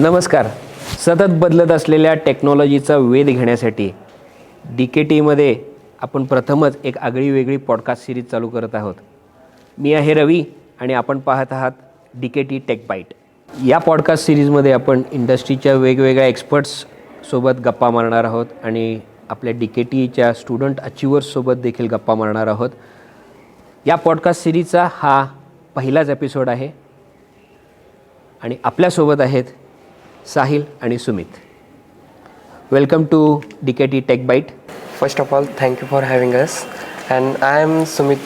नमस्कार. सतत बदलत असलेल्या टेक्नॉलॉजीचा वेध घेण्यासाठी डी के टीमध्ये आपण प्रथमच एक आगळी वेगळी पॉडकास्ट सिरीज चालू करत आहोत. मी आहे रवी आणि आपण पाहत आहात D K T tech byte या पॉडकास्ट सिरीजमध्ये आपण इंडस्ट्रीच्या वेगवेगळ्या एक्सपर्ट्ससोबत गप्पा मारणार आहोत आणि आपल्या डी के टीच्या स्टुडंट अचिव्हर्ससोबत देखील गप्पा मारणार आहोत. या पॉडकास्ट सिरीजचा हा पहिलाच एपिसोड आहे. आणि आपल्यासोबत आहेत Sahil and Sumit. Welcome to DKT Tech Bite. First of all, thank you for having us. And I am Sumit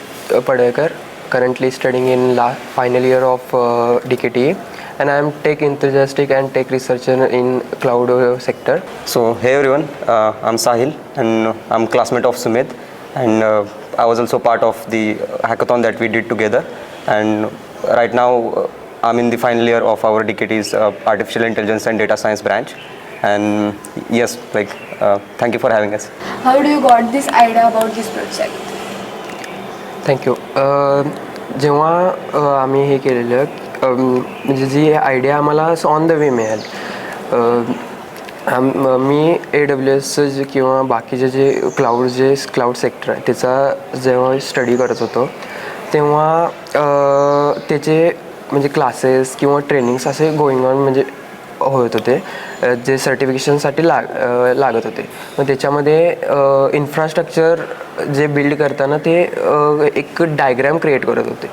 Padekar, currently studying in la- final year of uh, DKT, and I am tech enthusiastic and tech researcher in cloud uh, sector. So hey everyone, uh, I'm Sahil and I'm classmate of Sumit and uh, I was also part of the hackathon that we did together and right now uh, I'm in the final year of our DKT's uh, artificial intelligence and data science branch and yes like uh, thank you for having us. How do you got this idea about this project? Thank you जेव्हा uh, आम्ही हे केलेलं um, म्हणजे जी idea आम्हाला on the way मिळाली अं, आम- मी ए डब्ल्यू एसचं जे किंवा बाकीचे जे क्लाउड जे क्लाउड सेक्टर आहे त्याचा जेव्हा स्टडी करत होतो तेव्हा अं, त्याचे म्हणजे क्लासेस किंवा ट्रेनिंग्स असे गोईंग ऑन म्हणजे होत होते. जे सर्टिफिकेशनसाठी लाग लागत होते. मग त्याच्यामध्ये इन्फ्रास्ट्रक्चर जे बिल्ड करताना ते एक डायग्रॅम क्रिएट करत होते.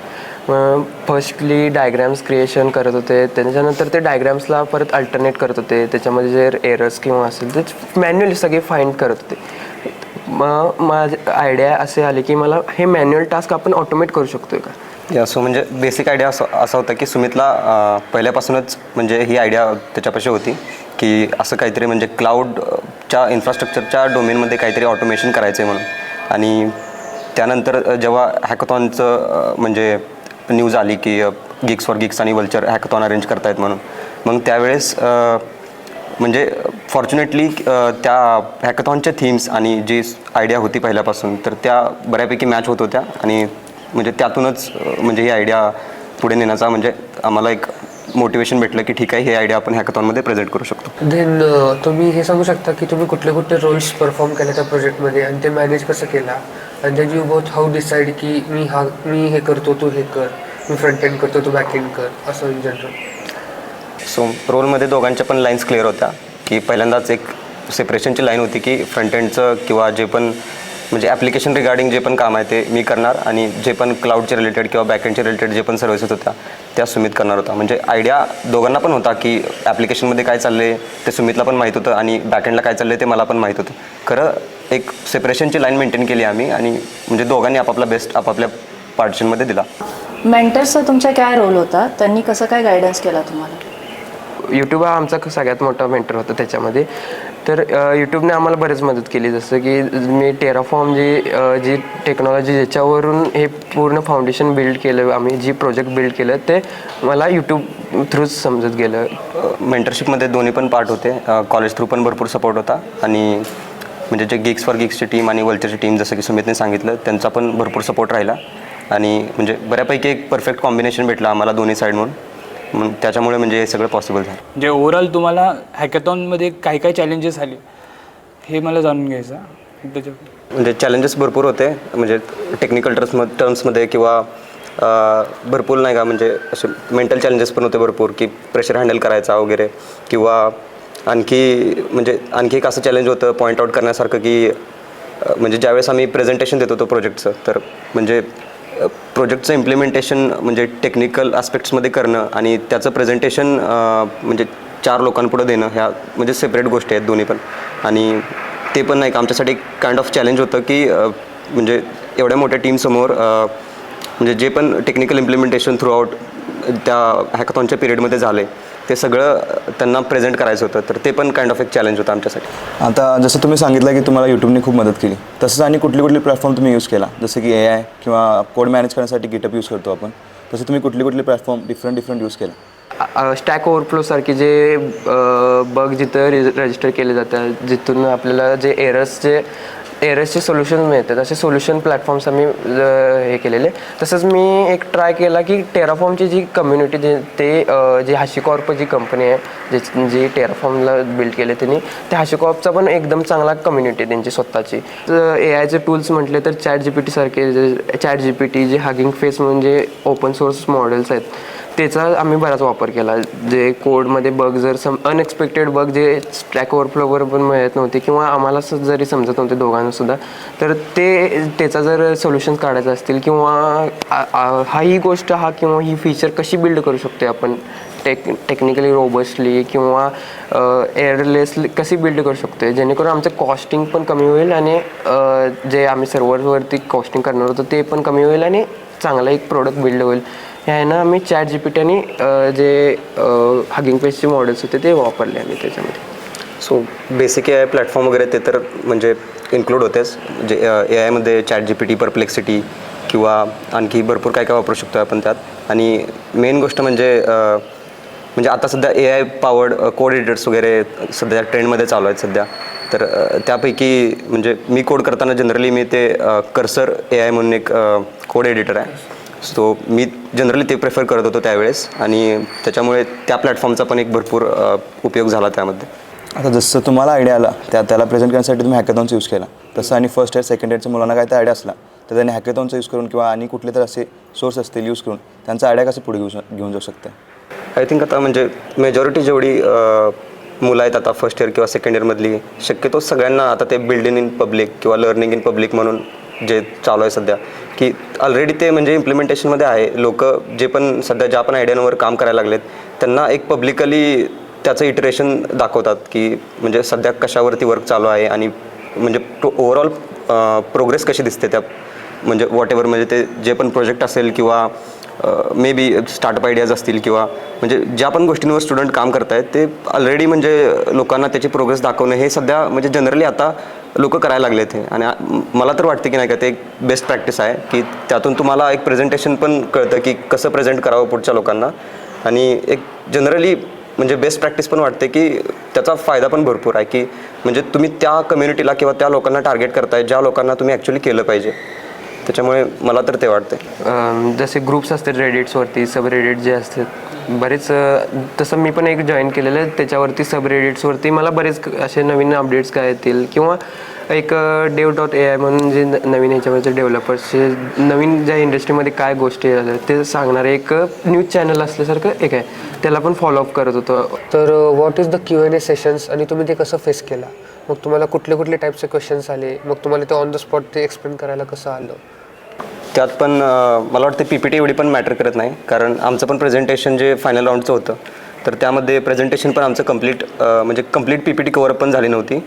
मग फर्स्टली डायग्रॅम्स क्रिएशन करत होते. त्याच्यानंतर ते डायग्रॅम्सला परत अल्टरनेट करत होते. त्याच्यामध्ये जे एरर्स किंवा असेल ते मॅन्युअली सगळे फाईंड करत होते. मग माझी आयडिया असे आले की मला हे मॅन्युअल टास्क आपण ऑटोमेट करू शकतो का? या सो म्हणजे बेसिक आयडिया असं असा होता की सुमितला पहिल्यापासूनच म्हणजे ही आयडिया त्याच्यापाशी होती की असं काहीतरी म्हणजे क्लाउडच्या इन्फ्रास्ट्रक्चरच्या डोमेनमध्ये काहीतरी ऑटोमेशन करायचं आहे म्हणून. आणि त्यानंतर जेव्हा हॅकथॉनचं म्हणजे न्यूज आली की गिक्स फॉर गिक्स आणि वल्चर हॅकथॉन अरेंज करतायत म्हणून. मग त्यावेळेस म्हणजे फॉर्च्युनेटली त्या हॅकथॉनच्या थीम्स आणि जी आयडिया होती पहिल्यापासून तर त्या बऱ्यापैकी मॅच होत होत्या. आणि म्हणजे त्यातूनच म्हणजे ही आयडिया पुढे नेण्याचा म्हणजे आम्हाला एक मोटिवेशन भेटलं की ठीक आहे ही आयडिया आपण हॅकथॉनमध्ये प्रेझेंट करू शकतो. देन तुम्ही हे सांगू शकता की तुम्ही कुठले कुठले रोल्स परफॉर्म केले त्या प्रोजेक्टमध्ये आणि ते मॅनेज कसं केला? आणि then you both how decide की मी हा मी हे करतो तू हे कर. मी फ्रंट एंड करतो तू बॅक एंड कर. असं इन जनरल सो रोलमध्ये दोघांच्या पण लाईन्स क्लिअर होत्या. की पहिल्यांदाच एक सेपरेशनची लाईन होती की फ्रंट एंडचं किंवा जे पण म्हणजे ॲप्लिकेशन रिगार्डिंग जे पण काम आहे ते मी करणार आणि जे पण क्लाउडचे रिलेटेड किंवा बॅकएंडचे रिलेटेड जे पण सर्व्हिसेस होत्या त्या सुमित करणार होता. म्हणजे आयडिया दोघांना पण होता की ॲप्लिकेशनमध्ये काय चाललं आहे ते सुमितला पण माहीत होतं आणि बॅकएंडला काय चाललं आहे ते मला पण माहीत होतं. खरं एक सेपरेशनची लाईन मेंटेन केली आम्ही आणि म्हणजे दोघांनी आपापला बेस्ट आपापल्या पार्टिशनमध्ये दिला. मेंटर्सचा तुमचा काय रोल होता? त्यांनी कसं काय गायडन्स केला तुम्हाला? यूट्यूब हा आमचा सगळ्यात मोठा मेंटर होता त्याच्यामध्ये. तर यूट्यूबने आम्हाला बरेच मदत केली. जसं की मी टेराफॉर्म जी जी टेक्नॉलॉजी ज्याच्यावरून हे पूर्ण फाउंडेशन बिल्ड केलं आम्ही जी प्रोजेक्ट बिल्ड केलं ते मला यूट्यूब थ्रूच समजत गेलं. मेंटरशिपमध्ये दोन्ही पण पार्ट होते. कॉलेज थ्रू पण भरपूर सपोर्ट होता आणि म्हणजे जे गिग्स फॉर गिग्सची टीम आणि वल्चरची टीम जसं की सुमितने सांगितलं त्यांचा पण भरपूर सपोर्ट राहिला. आणि म्हणजे बऱ्यापैकी एक परफेक्ट कॉम्बिनेशन भेटलं आम्हाला दोन्ही साईड म्हणून मग त्याच्यामुळे म्हणजे हे सगळं पॉसिबल झालं. म्हणजे ओव्हरऑल तुम्हाला हॅकॅथॉनमध्ये काय काय चॅलेंजेस आले? हे मला जाणून घ्यायचं आहे. त्याच्या म्हणजे चॅलेंजेस भरपूर होते. म्हणजे टेक्निकल टर्म्स टर्म्समध्ये किंवा अ, भरपूर नाही का म्हणजे असे मेंटल चॅलेंजेस पण होते भरपूर की प्रेशर हँडल करायचा वगैरे किंवा आणखी म्हणजे आणखी एक असं चॅलेंज होतं पॉईंट आउट करण्यासारखं की अ, म्हणजे ज्यावेळेस आम्ही प्रेझेंटेशन देत होतो प्रोजेक्टचं तर म्हणजे प्रोजेक्टचं इम्प्लिमेंटेशन म्हणजे टेक्निकल आस्पेक्ट्समध्ये करणं आणि त्याचं प्रेझेंटेशन म्हणजे चार लोकांपुढं देणं ह्या म्हणजे सेपरेट गोष्टी आहेत दोन्ही पण. आणि ते पण नाही का आमच्यासाठी काइंड ऑफ चॅलेंज होतं की म्हणजे एवढ्या मोठ्या टीमसमोर म्हणजे जे पण टेक्निकल इम्प्लिमेंटेशन थ्रू आउट त्या हॅकथॉनच्या पिरियडमध्ये झाले ते सगळं त्यांना प्रेझेंट करायचं होतं तर ते पण काइंड ऑफ एक चॅलेंज होतं आमच्यासाठी. आता जसं तुम्ही सांगितलं की तुम्हाला यूट्यूबने खूप मदत केली तसंच आणि कुठली कुठली प्लॅटफॉर्म तुम्ही यूज केला? जसं की ए आय किंवा कोड मॅनेज करण्यासाठी गिटअप यूज करतो आपण तसं तुम्ही कुठली कुठली प्लॅटफॉर्म डिफरंट डिफरंट यूज केला? स्टॅक ओव्हरफ्लोसारखे जे बग जिथं रजिस्टर केले जातात जिथून आपल्याला जे एरर्स जे एरर्सचे सोल्युशन मिळतात. असे सोल्युशन प्लॅटफॉर्म्स आम्ही हे केलेले. तसंच मी एक ट्राय केला की टेराफॉर्मची जी कम्युनिटी जे ते जी हाशिकॉर्प जी कंपनी आहे जे जी टेराफॉर्मला बिल्ड केले त्यांनी त्या हाशिकॉर्पचा पण एकदम चांगला कम्युनिटी त्यांची स्वतःची. ए आयचे टूल्स म्हटले तर चॅट जी पी टीसारखे जे चॅट जी पी टी जे हगिंग फेस म्हणजे ओपन सोर्स मॉडेल्स आहेत त्याचा आम्ही बराच वापर केला. जे कोडमध्ये बग जर सम अनएक्सपेक्टेड बग जे स्ट्रॅक ओव्हरफ्लोवर पण मिळत नव्हते किंवा आम्हाला जरी समजत नव्हते दोघांनासुद्धा तर ते त्याचा जर सोल्युशन काढायचं असतील किंवा हा ही गोष्ट हा किंवा ही फीचर कशी बिल्ड करू शकतो आपण? टेक टेक्निकली रोबस्टली किंवा एअरलेस कशी बिल्ड करू शकतो जेणेकरून आमचं कॉस्टिंग पण कमी होईल आणि जे आम्ही सर्व्हरवरती कॉस्टिंग करणार होतो ते पण कमी होईल आणि चांगला एक प्रोडक्ट बिल्ड होईल. ह्यानं आम्ही चॅट जी पी टी आणि जे हगिंग पेजचे मॉडेल्स होते ते वापरले आम्ही त्याच्यामध्ये. So basic A I platform वगैरे ते तर म्हणजे इन्क्लूड होतेच. जे ए आयमध्ये chat G P T Perplexity किंवा आणखी भरपूर काय काय वापरू शकतो आपण त्यात. आणि मेन गोष्ट म्हणजे म्हणजे आता सध्या A I powered code editors वगैरे सध्या ट्रेंडमध्ये चालू आहेत सध्या. तर त्यापैकी म्हणजे मी कोड करताना जनरली मी ते कर्सर ए आय म्हणून एक कोड एडिटर आहे. सो मी जनरली ते प्रेफर करत होतो त्यावेळेस आणि त्याच्यामुळे त्या प्लॅटफॉर्मचा पण एक भरपूर उपयोग झाला त्यामध्ये. आता जसं तुम्हाला आयडिया आला त्या त्याला प्रेझेंट करण्यासाठी तुम्ही हॅकेथॉनचा यूज केला. तसं आणि फर्स्ट इयर सेकंड इयरच्या मुलांना काय तर आयडिया असला तर त्यांनी हॅकेथॉनचा यूज करून किंवा आणि कुठले तर असे सोर्स असतील यूज करून त्यांचा आयडिया कसं पुढे घेऊ घेऊन जाऊ शकते? आय थिंक आता म्हणजे मेजॉरिटी जेवढी मुलं आहेत आता फर्स्ट इयर किंवा सेकंड इयरमधली शक्यतो सगळ्यांना आता ते बिल्डिंग इन पब्लिक किंवा लर्निंग इन पब्लिक म्हणून जे चालू आहे सध्या की ऑलरेडी ते म्हणजे इम्प्लिमेंटेशनमध्ये आहे. लोक जे पण सध्या ज्या पण आयडियांवर काम करायला लागलेत त्यांना एक पब्लिकली त्याचं इटरेशन दाखवतात की म्हणजे सध्या कशावरती वर्क चालू आहे आणि म्हणजे ओव्हरऑल प्रोग्रेस कशी दिसते त्या म्हणजे वॉट एव्हर म्हणजे ते जे पण प्रोजेक्ट असेल किंवा मे बी स्टार्टअप आयडियाज असतील किंवा म्हणजे ज्या पण गोष्टींवर स्टुडंट काम करत आहेत ते ऑलरेडी म्हणजे लोकांना त्याची प्रोग्रेस दाखवणं हे सध्या म्हणजे जनरली आता लोक करायला लागले ते आणि मला तर वाटते की नाही का ते एक बेस्ट प्रॅक्टिस आहे की त्यातून तुम्हाला एक प्रेझेंटेशन पण कळतं की कसं प्रेझेंट करावं पुढच्या लोकांना. आणि एक जनरली म्हणजे बेस्ट प्रॅक्टिस पण वाटते की त्याचा फायदा पण भरपूर आहे की म्हणजे तुम्ही त्या कम्युनिटीला किंवा त्या लोकांना टार्गेट करताय ज्या लोकांना तुम्ही ॲक्च्युली केलं पाहिजे. त्याच्यामुळे मला तर ते वाटते जसे ग्रुप्स असतात रेडिट्सवरती सब रेडिट जे असतात बरेच तसं मी पण एक जॉईन केलेलं आहे. त्याच्यावरती सब रेडिट्सवरती मला बरेच असे नवीन अपडेट्स काय येतील किंवा एक डेव डॉट ए आय म्हणून जे न- नवीन ह्याच्यावरचे डेव्हलपर्सचे नवीन ज्या इंडस्ट्रीमध्ये काय गोष्टी आहेत ते सांगणारे एक न्यूज चॅनल असल्यासारखं एक आहे. त्याला पण फॉलोअप करत होतो. तर what is the Q N A sessions आणि तुम्ही ते कसं फेस केला? मग तुम्हाला कुठले कुठले टाईपचे क्वेश्चन्स आले? मग तुम्हाला ते ऑन द स्पॉट ते एक्सप्लेन करायला कसं आलं? त्यात पण मला वाटतं पी पी टी एवढी पण मॅटर करत नाही. कारण आमचं पण प्रेझेंटेशन जे फायनल राऊंडचं होतं तर त्यामध्ये प्रेझेंटेशन पण आमचं कंप्लीट म्हणजे complete P P T cover पण झाली नव्हती.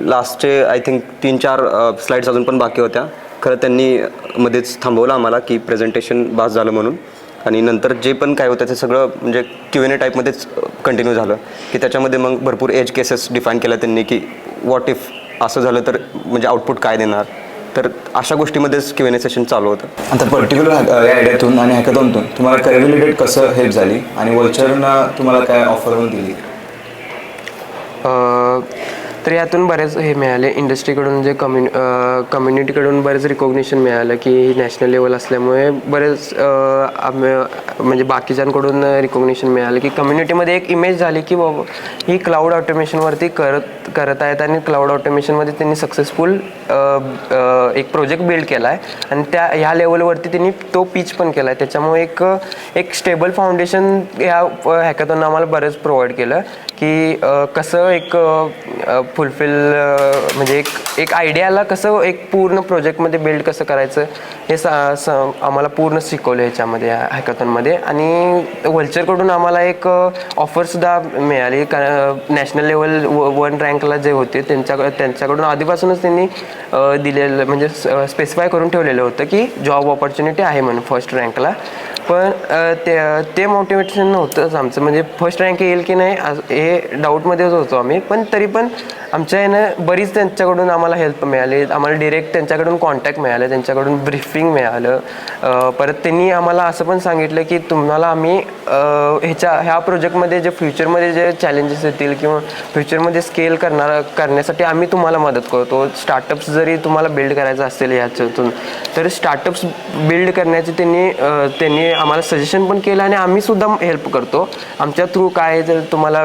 लास्टचे आय थिंक तीन चार स्लाईड्स अजून पण बाकी होत्या. खरं त्यांनी मध्येच थांबवलं आम्हाला की प्रेझेंटेशन बास झालं म्हणून. आणि नंतर जे पण काय होतं ते सगळं म्हणजे क्यू एन ए टाईपमध्येच कंटिन्यू झालं. की त्याच्यामध्ये मग भरपूर एज केसेस डिफाईन केल्या त्यांनी की वॉट इफ असं झालं तर म्हणजे आउटपुट काय देणार? तर अशा गोष्टीमध्येच क्यू एन ए सेशन चालू होतं. आता पर्टिक्युलर या आयडियातून आणि हॅकेथॉनतून तुम्हाला करिअर रिलेटेड कसं हेल्प झाली? आणि वल्चरनं तुम्हाला काय ऑफर दिली? अ, तर यातून बरेच हे मिळाले. इंडस्ट्रीकडून जे कम्युनि कम्युनिटीकडून बरेच रिकॉग्निशन मिळालं की नॅशनल लेवल असल्यामुळे बरेच म्हणजे बाकीच्यांकडून रिकॉग्निशन मिळालं की कम्युनिटीमध्ये एक इमेज झाली की बाबा ही क्लाऊड ऑटोमेशनवरती करत करत आहेत आणि क्लाऊड ऑटोमेशनमध्ये त्यांनी सक्सेसफुल एक प्रोजेक्ट बिल्ड केला आहे आणि त्या ह्या लेवलवरती त्यांनी तो पीच पण केला आहे त्याच्यामुळे एक एक स्टेबल फाउंडेशन ह्या हॅकॅथॉन आम्हाला बरंच प्रोव्हाइड केलं. की कसं एक फुलफिल म्हणजे एक एक आयडियाला कसं एक पूर्ण प्रोजेक्टमध्ये बिल्ड कसं करायचं हे सा स आम्हाला पूर्ण शिकवलं ह्याच्यामध्ये हॅकॅथॉनमध्ये आणि वल्चरकडून आम्हाला एक ऑफरसुद्धा मिळाली. का नॅशनल लेवल व वन रँकला जे होते त्यांच्याकडे त्यांच्याकडून आधीपासूनच त्यांनी दिलेलं म्हणजे स्पेसिफाय करून ठेवलेलं होतं की जॉब ऑपॉर्च्युनिटी आहे म्हणून फर्स्ट रँकला पण ते ते मोटिवेशन नव्हतंच आमचं. म्हणजे फर्स्ट रँक येईल की नाही आज- हे डाऊटमध्येच होतो आम्ही. पण तरी पण आमच्या यानं बरीच त्यांच्याकडून आम्हाला हेल्प मिळाली. आम्हाला डिरेक्ट त्यांच्याकडून कॉन्टॅक्ट मिळालं त्यांच्याकडून ब्रीफिंग मिळालं. परत त्यांनी आम्हाला असं पण सांगितलं की तुम्हाला आम्ही ह्याच्या ह्या प्रोजेक्टमध्ये जे फ्युचरमध्ये जे चॅलेंजेस येतील किंवा फ्युचरमध्ये स्केल करणार करण्यासाठी आम्ही तुम्हाला मदत करतो. स्टार्टअप्स जरी तुम्हाला बिल्ड करायचं असेल ह्याच्यातून तर स्टार्टअप्स बिल्ड करण्याचे त्यांनी त्यांनी आम्हाला सजेशन पण केलं आणि आम्ही सुद्धा हेल्प करतो. आमच्या थ्रू काय जर तुम्हाला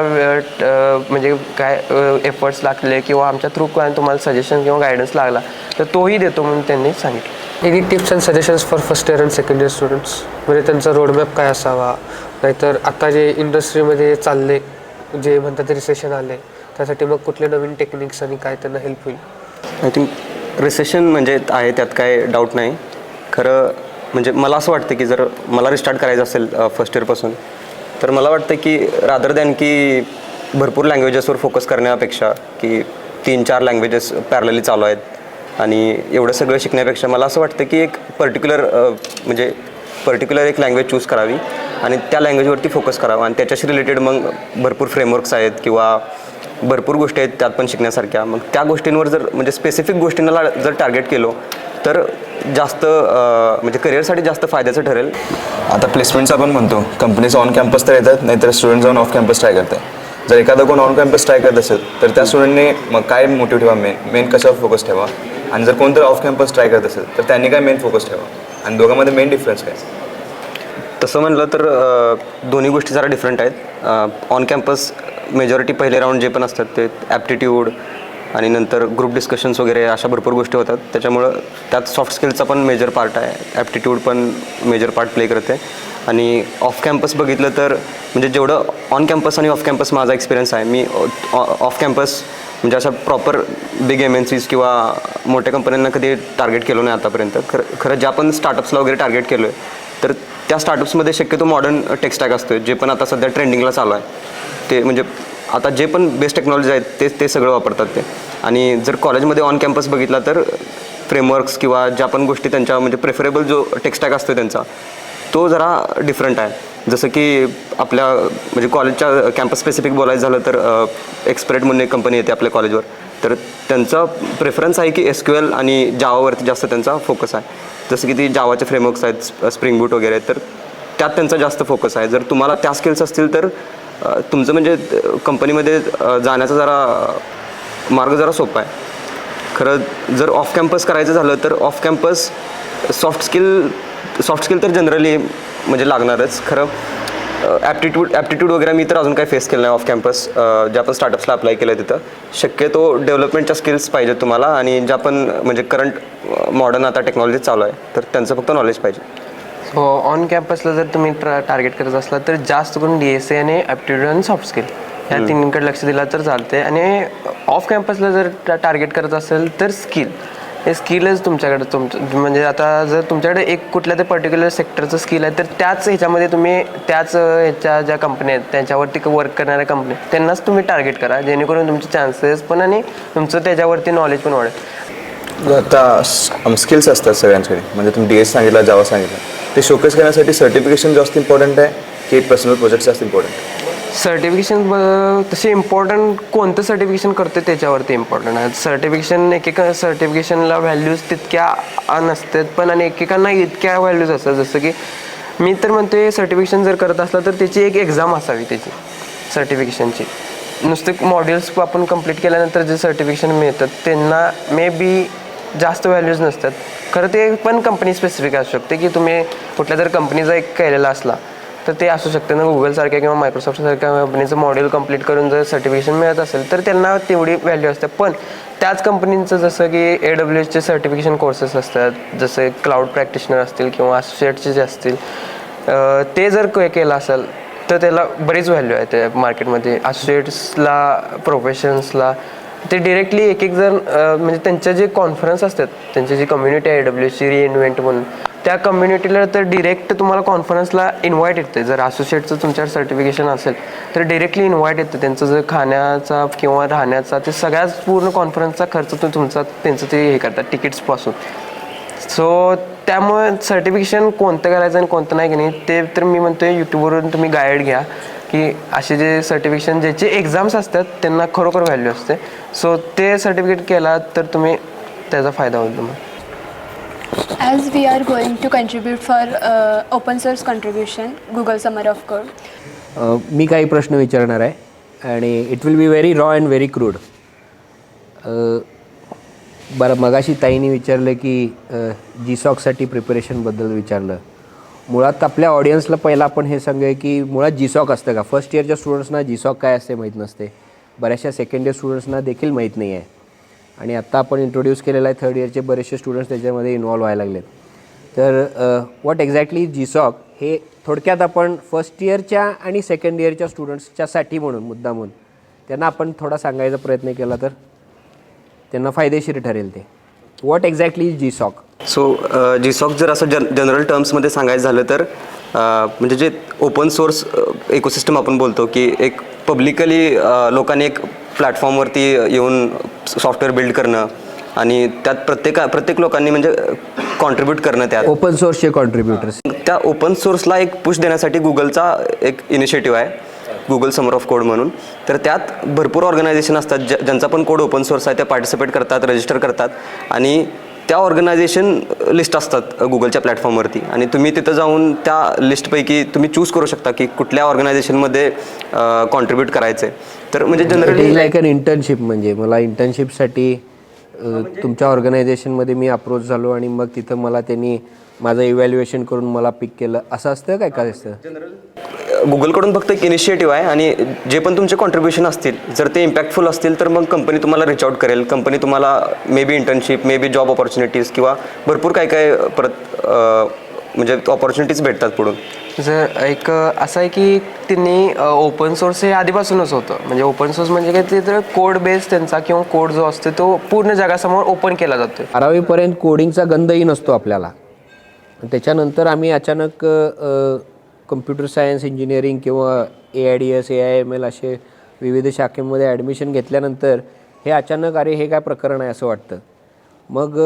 म्हणजे काय एफर्ट्स लागले किंवा आमच्या थ्रू काय तुम्हाला सजेशन किंवा गायडन्स लागला तर तोही देतो म्हणून त्यांनी सांगितलं. Any tips and suggestions for first year and second year students म्हणजे त्यांचा रोडमॅप काय असावा? नाहीतर आता जे इंडस्ट्रीमध्ये चालले जे म्हणतात रिसेशन आले त्यासाठी मग कुठले नवीन टेक्निक्स आणि काय त्यांना हेल्प होईल? आय थिंक रिसेशन म्हणजे आहे त्यात काय डाऊट नाही. खरं म्हणजे मला असं वाटतं की जर मला रिस्टार्ट करायचं असेल फर्स्ट इयरपासून तर मला वाटतं की रादर दॅन की भरपूर लँग्वेजेसवर फोकस करण्यापेक्षा की तीन चार लँग्वेजेस पॅरलली चालू आहेत आणि एवढं सगळं शिकण्यापेक्षा मला असं वाटतं की एक पर्टिक्युलर म्हणजे पर्टिक्युलर एक लँग्वेज चूज करावी आणि त्या लँग्वेजवरती फोकस करावा आणि त्याच्याशी रिलेटेड मग भरपूर फ्रेमवर्क्स आहेत किंवा भरपूर गोष्टी आहेत त्यात पण शिकण्यासारख्या. मग त्या गोष्टींवर जर म्हणजे स्पेसिफिक गोष्टींना जर टार्गेट केलो तर जास्त म्हणजे करिअरसाठी जास्त फायद्याचं ठरेल? आता प्लेसमेंटचं आपण म्हणतो. कंपनीज ऑन कॅम्पस तर येतात नाहीतर स्टुडंट जाऊन ऑफ कॅम्पस ट्राय करतात. जर एखादा कोण ऑन कॅम्पस ट्राय करत असेल तर त्या स्टुडंटने मग काय मोटिव्ह ठेवा? मेन मेन कशावर फोकस ठेवा? आणि जर कोणतं ऑफ कॅम्पस ट्राय करत असेल तर त्यांनी काय मेन फोकस ठेवा? आणि दोघांमध्ये मेन डिफरन्स काय? तसं म्हणलं तर दोन्ही गोष्टी जरा डिफरंट आहेत. ऑन कॅम्पस मेजॉरिटी पहिले राऊंड जे पण असतात ते ॲप्टिट्यूड आणि नंतर ग्रुप डिस्कशन्स वगैरे अशा भरपूर गोष्टी होतात. त्याच्यामुळं त्यात सॉफ्ट स्किलचा पण मेजर पार्ट आहे. ॲप्टिट्यूड पण मेजर पार्ट प्ले करते. आणि ऑफ कॅम्पस बघितलं तर म्हणजे जेवढं ऑन कॅम्पस आणि ऑफ कॅम्पस माझा एक्सपिरियन्स आहे. मी ऑफ कॅम्पस म्हणजे अशा proper big M N Cs किंवा मोठ्या कंपन्यांना कधी टार्गेट केलं नाही आतापर्यंत. खरं खरं ज्या पण स्टार्टअप्सला वगैरे टार्गेट केलो आहे तर त्या स्टार्टअप्समध्ये शक्यतो मॉडर्न टेक्स्टॅक असतो जे पण आता सध्या ट्रेंडिंगला चालू आहे. ते म्हणजे आता जे पण बेस्ट टेक्नॉलॉजी आहेत ते ते सगळं वापरतात ते. आणि जर कॉलेजमध्ये ऑन कॅम्पस बघितला तर फ्रेमवर्क्स किंवा ज्या पण गोष्टी त्यांच्या म्हणजे प्रेफरेबल जो टेक्स्टॅक असतो त्यांचा तो जरा डिफरंट आहे. जसं की आपल्या म्हणजे कॉलेजच्या कॅम्पस स्पेसिफिक बोलायचं झालं तर एक्सप्रेट म्हणून एक कंपनी येते आपल्या कॉलेजवर तर त्यांचा प्रेफरन्स आहे की एस क्यू एल आणि जावावरती जास्त त्यांचा फोकस आहे. जसं की ती जावाचे फ्रेमवर्क्स आहेत स्प्रिंग बूट वगैरे तर त्यात त्यांचा जास्त फोकस आहे. जर तुम्हाला त्या स्किल्स असतील तर तुमचं म्हणजे कंपनीमध्ये जाण्याचा जरा मार्ग जरा सोपा आहे. खरं जर ऑफ कॅम्पस करायचं झालं तर off campus soft skill soft skill तर जनरली म्हणजे लागणारच. खरं ॲप्टिट्यूड ॲप्टिट्यूड वगैरे मी तर अजून काही फेस केलं नाही ऑफ कॅम्पस ज्या पण स्टार्टअप्सला अप्लाय केलं तिथं. शक्यतो डेव्हलपमेंटच्या स्किल्स पाहिजेत तुम्हाला आणि ज्या पण म्हणजे करंट मॉडर्न आता टेक्नॉलॉजी चालू आहे तर त्यांचं फक्त नॉलेज पाहिजे. हो ऑन कॅम्पसला जर तुम्ही टार्गेट करत असला तर जास्त करून डी एस ए आणि ॲप्टिट्यूड आणि सॉफ्ट स्किल ह्या तिन्हीकडे लक्ष दिला तर चालते आणि ऑफ कॅम्पसला जर टार्गेट करत असेल तर स्किल हे स्किलच तुमच्याकडे तुमचं म्हणजे आता जर तुमच्याकडे एक कुठल्या तरी पर्टिक्युलर सेक्टरचं स्किल आहे तर त्याच ह्याच्यामध्ये तुम्ही त्याच ह्याच्या ज्या कंपन्या आहेत त्यांच्यावरती वर्क करणाऱ्या कंपनी त्यांनाच तुम्ही टार्गेट करा जेणेकरून तुमचे चान्सेस पण आणि तुमचं त्याच्यावरती नॉलेज पण वाढेल. आता स्किल्स असतात सगळ्यांकडे. म्हणजे तुम्ही डी एस सांगितलं जावा सांगितलं. ते शोकेस करण्यासाठी सर्टिफिकेशन जास्त इम्पॉर्टंट आहे की पर्सनल प्रोजेक्ट जास्त इम्पॉर्टंट सर्टिफिकेशन तसे इम्पॉर्टंट कोणतं सर्टिफिकेशन करते त्याच्यावरती इम्पॉर्टंट आहे? सर्टिफिकेशन एकेका सर्टिफिकेशनला व्हॅल्यूज तितक्या नसतात पण आणि एकेकांना इतक्या व्हॅल्यूज असतात. जसं की मी तर म्हणते सर्टिफिकेशन जर करत असलं तर त्याची एक एक्झाम असावी त्याची सर्टिफिकेशनची नुसते मॉड्युल्स आपण कंप्लीट केल्यानंतर जे सर्टिफिकेशन मिळतात त्यांना मे बी जास्त व्हॅल्यूज नसतात. खरं ते पण कंपनी स्पेसिफिक असू शकते की तुम्ही कुठल्या जर कंपनीचा एक केलेला असला तर ते असू शकते. ना गुगलसारख्या किंवा मायक्रोसॉफ्टसारख्या कंपनीचं मॉड्यूल कंप्लीट करून जर सर्टिफिकेशन मिळत असेल तर त्यांना तेवढी व्हॅल्यू असते. पण त्याच कंपनीचं जसं की ए डब्ल्यू एसचे सर्टिफिकेशन कोर्सेस असतात जसे क्लाउड प्रॅक्टिशनर असतील किंवा असोसिएटचे जे असतील ते जर के- केलं असेल तर त्याला बरीच व्हॅल्यू आहे त्या मार्केटमध्ये असोसिएट्सला प्रोफेशन्सला ते डिरेक्टली एक एक जण म्हणजे त्यांच्या जे कॉन्फरन्स असतात त्यांची जी कम्युनिटी आहे डब्ल्यू सी रिइन्व्हेंट म्हणून त्या कम्युनिटीला तर डिरेक्ट तुम्हाला कॉन्फरन्सला इन्व्हाइट येते जर असोसिएटचं तुमच्यावर सर्टिफिकेशन असेल तर डिरेक्टली इन्व्हाइट येतं. त्यांचं जर खाण्याचा किंवा राहण्याचा ते सगळ्याच पूर्ण कॉन्फरन्सचा खर्च तो तुमचा त्यांचं ते हे करतात तिकीट्सपासून सो त्यामुळे सर्टिफिकेशन कोणतं करायचं आणि कोणतं नाही की नाही ते तर मी म्हणतोय यूट्यूबवरून तुम्ही गाईड घ्या. की असे जे सर्टिफिकेशन ज्याचे एक्झाम्स असतात त्यांना खरोखर व्हॅल्यू असते. सो ते सर्टिफिकेट केला तर तुम्ही त्याचा फायदा होईल तुम्हाला. As we are going to contribute for uh, open source contribution, Google Summer of Code. अ, मी काही प्रश्न विचारणार आहे आणि it will be very raw and very crude बरं मगाशी ताईने विचारलं की जी सॉकसाठी प्रिपरेशनबद्दल विचारलं. मुळात आपल्या ऑडियन्सला पहिला आपण हे सांगूया की मुळात जीसॉक असतं का? फर्स्ट इयरच्या स्टुडंट्सना जीसॉक काय असते माहीत नसते. बऱ्याचशा सेकंड इयर स्टुडंट्सना देखील माहीत नाही आहे. आणि आत्ता आपण इंट्रोड्यूस केलेलं आहे थर्ड इयरचे बरेचसे स्टुडंट्स त्याच्यामध्ये इन्वॉल्व्ह व्हायला लागलेत. तर वॉट एक्झॅक्टली जीसॉक हे थोडक्यात आपण फर्स्ट इयरच्या आणि सेकंड इयरच्या स्टुडंट्सच्यासाठी म्हणून मुद्दा म्हणून त्यांना आपण थोडा सांगायचा प्रयत्न केला तर त्यांना फायदेशीर ठरेल ते. What exactly G SoC so G SoC जर असं जन जनरल टर्म्समध्ये सांगायचं झालं तर अ, म्हणजे जे ओपन सोर्स इकोसिस्टम आपण बोलतो की एक पब्लिकली लोकांनी एक प्लॅटफॉर्मवरती येऊन सॉफ्टवेअर बिल्ड करणं आणि त्यात प्रत्येका प्रत्येक लोकांनी म्हणजे कॉन्ट्रीब्यूट करणं त्यात. ओपन सोर्सचे कॉन्ट्रीब्युटर्स त्या ओपन सोर्सला एक पुश देण्यासाठी गुगलचा एक इनिशिएटिव्ह आहे. गुगल समर ऑफ कोड म्हणून. तर त्यात भरपूर ऑर्गनायझेशन असतात ज्या ज्यांचा पण कोड ओपन सोर्स आहे त्या पार्टिसिपेट करतात रजिस्टर करतात. आणि त्या ऑर्गनायझेशन लिस्ट असतात गुगलच्या प्लॅटफॉर्मवरती आणि तुम्ही तिथं जाऊन त्या लिस्टपैकी तुम्ही चूज करू शकता की कुठल्या ऑर्गनायझेशनमध्ये कॉन्ट्रीब्यूट करायचे तर म्हणजे जनरली लाईक अन इंटर्नशिप म्हणजे. मला इंटर्नशिपसाठी तुमच्या ऑर्गनायझेशनमध्ये मी अप्रोच झालो आणि मग तिथं मला त्यांनी माझं इव्हॅल्युएशन करून मला पिक केलं. असं असतं काय काय असतं? गुगलकडून फक्त एक इनिशिएटिव्ह आहे आणि जे पण तुमचे कॉन्ट्रीब्युशन असतील जर ते इम्पॅक्टफुल असतील तर मग कंपनी तुम्हाला रिच आउट करेल. कंपनी तुम्हाला maybe internship maybe job opportunities किंवा भरपूर काय काय परत म्हणजे ऑपॉर्च्युनिटीज भेटतात पुढून. जर एक असं आहे की त्यांनी ओपन सोर्स हे आधीपासूनच होतं. म्हणजे ओपन सोर्स म्हणजे काय ते तर कोड बेस त्यांचा किंवा कोड जो असतो तो पूर्ण जगासमोर ओपन केला जातो बारावीपर्यंत कोडिंगचा गंधही नसतो आपल्याला. त्याच्यानंतर आम्ही अचानक कम्प्युटर सायन्स इंजिनिअरिंग किंवा A I D S A I M L असे विविध शाखेमध्ये ॲडमिशन घेतल्यानंतर हे अचानक अरे हे काय प्रकरण आहे असं वाटतं. मग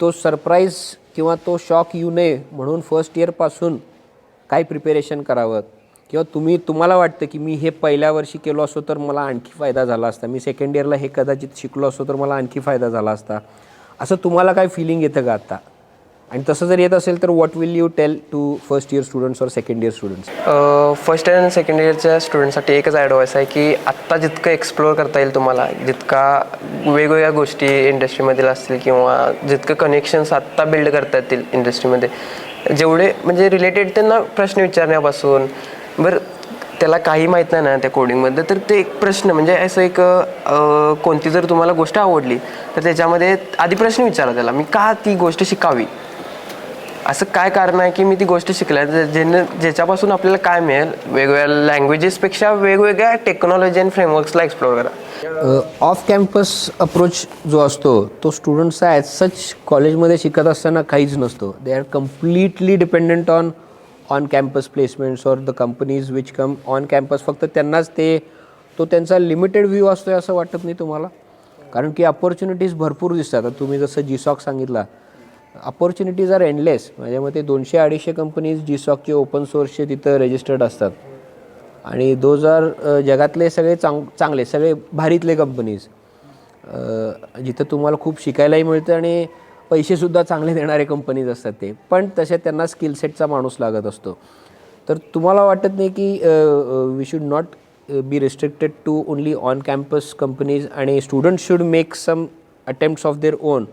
तो सरप्राईज किंवा तो शॉक येऊ नये म्हणून फर्स्ट इयरपासून काय प्रिपेरेशन करावं. किंवा तुम्ही तुम्हाला वाटतं की मी हे पहिल्या वर्षी केलो असो तर मला आणखी फायदा झाला असता. मी सेकंड इयरला हे कदाचित शिकलो असो तर मला आणखी फायदा झाला असता. असं तुम्हाला काय फिलिंग येतं का आता? आणि तसं जर येत असेल तर what will you tell to first year students और second year students first year आणि सेकंड इयरच्या स्टुडंटसाठी एकच ॲडवाईस आहे की आत्ता जितकं एक्सप्लोअर करता येईल तुम्हाला जितका वेगवेगळ्या गोष्टी इंडस्ट्रीमधील असतील किंवा जितकं कनेक्शन्स आत्ता बिल्ड करता येतील इंडस्ट्रीमध्ये जेवढे म्हणजे रिलेटेड त्यांना प्रश्न विचारण्यापासून बरं त्याला काही माहीत नाही ना त्या कोडिंगमध्ये तर ते एक प्रश्न म्हणजे असं एक कोणती जर तुम्हाला गोष्ट आवडली तर त्याच्यामध्ये आधी प्रश्न विचारा त्याला मी का ती गोष्ट शिकावी? असं काय कारण आहे की मी ती गोष्ट शिकल्या ज्याने ज्याच्यापासून आपल्याला काय मिळेल? वेगवेगळ्या लँग्वेजेसपेक्षा वेगवेगळ्या टेक्नॉलॉजी अँड फ्रेमवर्क्सला एक्सप्लोअर करा. ऑफ कॅम्पस अप्रोच जो असतो तो स्टुडंट्सचा ॲज सच कॉलेजमध्ये शिकत असताना काहीच नसतो. They are completely dependent on on campus placements or the companies which come on campus फक्त त्यांनाच ते तो त्यांचा लिमिटेड व्ह्यू असतो आहे असं वाटत नाही तुम्हाला? कारण की अपॉर्च्युनिटीज भरपूर दिसतात. तुम्ही जसं जीसॉक सांगितला अपॉर्च्युनिटीज आर एंडलेस माझ्या मते दोनशे अडीचशे कंपनीज जी सॉकचे ओपन सोर्सचे तिथं रजिस्टर्ड असतात. आणि दोज आर जगातले सगळे चांग चांगले सगळे भारीतले कंपनीज जिथं तुम्हाला खूप शिकायलाही मिळतं आणि पैसेसुद्धा चांगले देणारे कंपनीज असतात ते. पण तसे त्यांना स्किल सेटचा माणूस लागत असतो. तर तुम्हाला वाटत नाही की we should not be restricted to only on campus companies आणि student should make some attempts of their own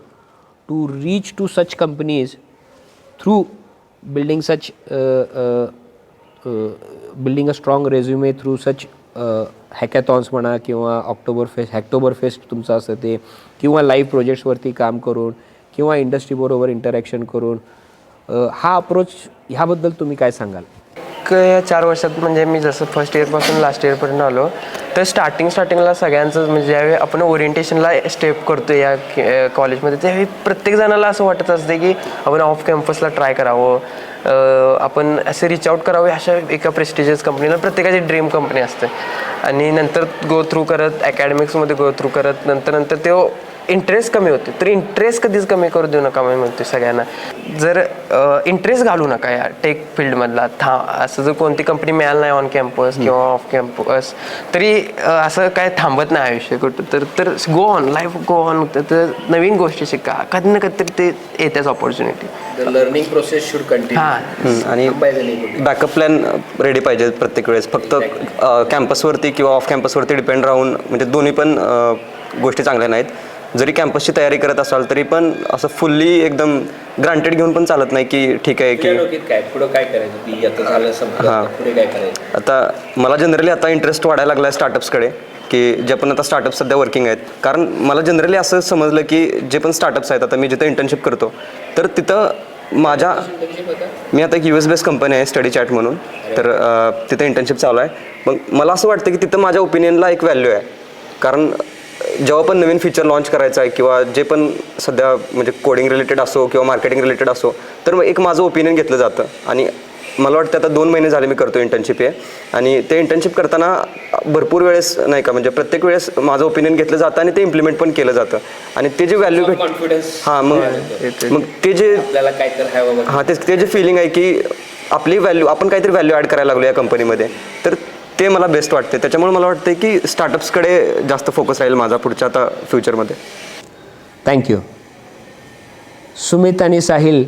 to reach to such companies through building such uh, uh, uh, building a strong resume through such uh, hackathons म्हणा किंवा October fest हॅक्टोबर fest तुमचं असतं ते किंवा live प्रोजेक्ट्सवरती काम करून किंवा इंडस्ट्रीबरोबर interaction करून हा अप्रोच ह्याबद्दल तुम्ही काय सांगाल? या चार वर्षात म्हणजे मी जसं फर्स्ट इयरपासून लास्ट इयरपर्यंत आलो तर स्टार्टिंग स्टार्टिंगला सगळ्यांचं म्हणजे ज्यावेळी आपण ओरिएंटेशनला स्टेप करतो या कॉलेजमध्ये त्यावेळी प्रत्येक जणाला असं वाटत असते की आपण ऑफ कॅम्पसला ट्राय करावं. आपण असे रिच आउट करावे अशा एका प्रेस्टिजियस कंपनीला प्रत्येकाची ड्रीम कंपनी असते. आणि नंतर गो थ्रू करत अकॅडमिक्समध्ये गो थ्रू करत नंतर नंतर तो इंटरेस्ट कमी होते. तर इंटरेस्ट कधीच कमी करू देऊ नका मी म्हणते सगळ्यांना. जर इंटरेस्ट घालू नका या टेक फील्डमधला था असं जर कोणती कंपनी मिळाली नाही ऑन कॅम्पस किंवा ऑफ कॅम्पस तरी असं काय थांबत नाही आयुष्य कुठं. तर तर go on life go on तर नवीन गोष्टी शिका. कधी ना कधी तरी ते येतेच opportunity learning process should continue हां. आणि बॅकअप प्लॅन रेडी पाहिजे प्रत्येक वेळेस. फक्त कॅम्पसवरती किंवा ऑफ कॅम्पसवरती डिपेंड राहून म्हणजे दोन्ही पण गोष्टी चांगल्या नाहीत. जरी कॅम्पसची तयारी करत असाल तरी पण असं फुल्ली एकदम ग्रांटेड घेऊन पण चालत नाही की ठीक आहे की काय? पुढं काय करायचं? हां. संपलं पुढे काय करायचं? आता मला जनरली आता इंटरेस्ट वाढायला लागला आहे स्टार्टअप्सकडे की जे पण आता स्टार्टअप सध्या वर्किंग आहेत. कारण मला जनरली असं समजलं की जे पण स्टार्टअप्स आहेत आता मी जिथं इंटर्नशिप करतो तर तिथं माझ्या मी आता एक यू एस बेस कंपनी आहे स्टडी चॅट म्हणून. तर तिथं इंटर्नशिप चालू आहे. मग मला असं वाटतं की तिथं माझ्या ओपिनियनला एक व्हॅल्यू आहे. कारण जेव्हा पण नवीन फीचर लॉन्च करायचं आहे किंवा जे पण सध्या म्हणजे कोडिंग रिलेटेड असो किंवा मार्केटिंग रिलेटेड असो तर मग एक माझं ओपिनियन घेतलं जातं. आणि मला वाटतं आता दोन महिने झाले मी करतो इंटर्नशिप हे. आणि ते इंटर्नशिप करताना भरपूर वेळेस नाही का म्हणजे प्रत्येक वेळेस माझं ओपिनियन घेतलं जातं आणि ते इम्प्लिमेंट पण केलं जातं. आणि ते जे व्हॅल्यू भेट हां मग मग ते जे आपल्याला काय तर आहे बाबा हां ते ते जे फिलिंग आहे की आपली व्हॅल्यू आपण काहीतरी व्हॅल्यू ॲड करायला लागलो या कंपनीमध्ये तर ते मला बेस्ट वाटते. त्याच्यामुळे मला वाटतं की स्टार्टअप्सकडे जास्त फोकस राहील माझा पुढच्या आता फ्युचरमध्ये थँक्यू सुमित आणि साहिल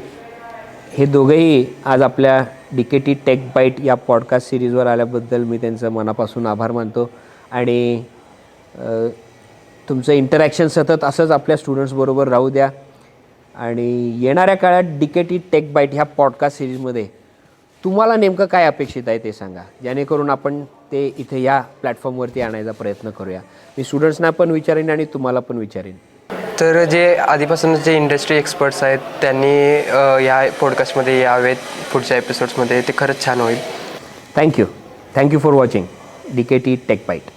हे दोघंही आज आपल्या D K T tech byte या पॉडकास्ट सिरीजवर आल्याबद्दल मी त्यांचं मनापासून आभार मानतो. आणि तुमचं इंटरॅक्शन सतत असंच आपल्या स्टुडंट्सबरोबर राहू द्या. आणि येणाऱ्या काळात D K T tech byte ह्या पॉडकास्ट सिरीजमध्ये तुम्हाला नेमकं काय अपेक्षित आहे ते सांगा. जेणेकरून आपण ते इथे या प्लॅटफॉर्मवरती आणायचा प्रयत्न करूया. मी स्टुडंट्सना पण विचारेन आणि तुम्हाला पण विचारेन. तर जे आधीपासून जे इंडस्ट्री एक्सपर्ट्स आहेत त्यांनी या पॉडकास्टमध्ये यावेत पुढच्या एपिसोड्समध्ये ते खरंच छान होईल. Thank you thank you for watching D K T tech byte